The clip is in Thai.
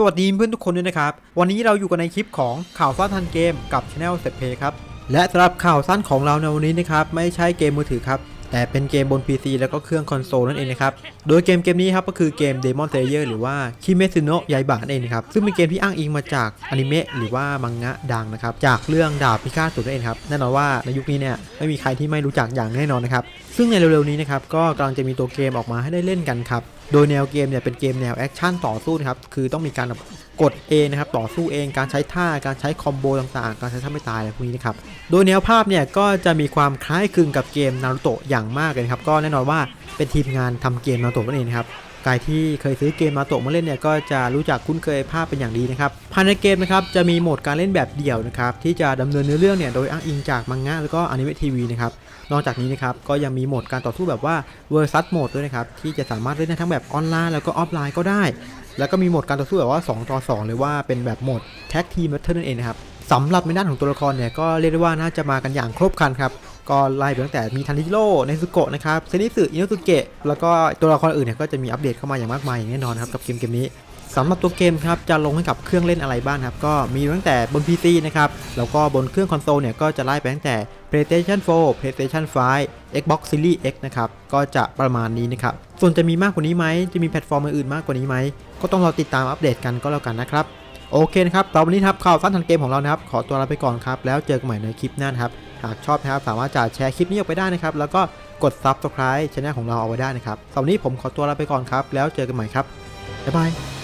สวัสดีเพื่อนทุกคนด้วยนะครับ วันนี้เราอยู่กันในคลิปของข่าวสั้นทันเกมกับช anel เซเพครับ และสำหรับข่าวสั้นของเราในวันนี้นะครับ ไม่ใช่เกมมือถือครับ แต่เป็นเกมบน PC แล้วก็เครื่องคอนโซลนั่นเองนะครับ โดยเกมเกมนี้ครับก็คือเกม Demon Slayer หรือว่า Kimetsu no Yaiba นั่นเองนะครับ ซึ่งเป็นเกมที่อ้างอิงมาจากอนิเมะหรือว่ามังงะดังนะครับ จากเรื่องดาบพิฆาตสูรนั่นเองครับ แน่นอนว่าในยุคนี้เนี่ยไม่มีใครที่ไม่รู้จักอย่างแน่นอนนะครับ ซึ่งในเร็วๆนี้นะครับก็กำลังจะมีตัวเกมออกมาให้ได้เล่นกันครับ โดยแนวเกมเนี่ยเป็นเกมแนวแอคชั่นต่อสู้นะครับ คือต้องมีการ กดเองนะครับต่อสู้เองการใช้ท่าการใช้คอมโบต่างๆ การใช้ท่าไม่ตายอะไรพวกนี้นะครับโดยแนวภาพเนี่ยก็จะมีความคล้ายคลึงกับเกมนารูโตะอย่างมากเลยครับก็แน่นอนว่าเป็นทีมงานทำเกมนารูโตะนั่นเองนะครับใครที่เคยซื้อเกมนาโตะมาเล่นเนี่ยก็จะรู้จักคุ้นเคยภาพเป็นอย่างดีนะครับภายในเกมนะครับจะมีโหมดการเล่นแบบเดี่ยวนะครับที่จะดำเนินเนื้อเรื่องเนี่ยโดยอ้างอิงจากมังงะแล้วก็อนิเมะทีวีนะครับนอกจากนี้นะครับก็ยังมีโหมดการต่อสู้แบบว่า versus โหมดด้วยนะครับที่จะสามารถเล่นได้ทั้งแบบออนไลน์แล้วก็ออฟไลน์ก็ได้ แล้วก็มีโหมดการต่อสู้แบบว่า 2 ต่อ 2 เลยว่าเป็นแบบโหมดแท็กทีมแบทเทิลนั่นเองนะครับสำหรับในด้านของตัวละครเนี่ยก็เรียกได้ว่าน่าจะมากันอย่างครบครันครับก็ไล่ไปตั้งแต่มีทันทิโร่ในซุโกะนะครับเซนิสึอินุสุเกะแล้วก็ตัวละครอื่นเนี่ยก็จะมีอัปเดตเข้ามาอย่างมากมายอย่างแน่นอนครับกับเกมเกมนี้ สำหรับตัวเกมครับจะลงให้กับเครื่องเล่นอะไรบ้างครับ ก็มีตั้งแต่บน PC นะครับ แล้วก็บนเครื่องคอนโซลเนี่ยก็จะไล่ไปตั้งแต่ PlayStation 4 PlayStation 5 Xbox Series X นะครับ ก็จะประมาณนี้นะครับ ส่วนจะมีมากกว่านี้ไหม จะมีแพลตฟอร์มอื่นมากกว่านี้ไหม ก็ต้องรอติดตามอัปเดตกันก็แล้วกันนะครับ โอเคนะครับเราวันนี้ครับข่าวสั้นทันเกมของเรานะครับ ขอตัวลาไปก่อนครับ แล้วเจอกันใหม่ในคลิปหน้านะครับ หากชอบนะครับสามารถจะแชร์คลิปนี้ออกไปได้นะครับ แล้วก็กด Subscribe ช่องของเราเอาไว้ได้นะครับสำหรับนี้ผมขอตัวลาไปก่อนครับ แล้วเจอกันใหม่ครับบ๊ายบาย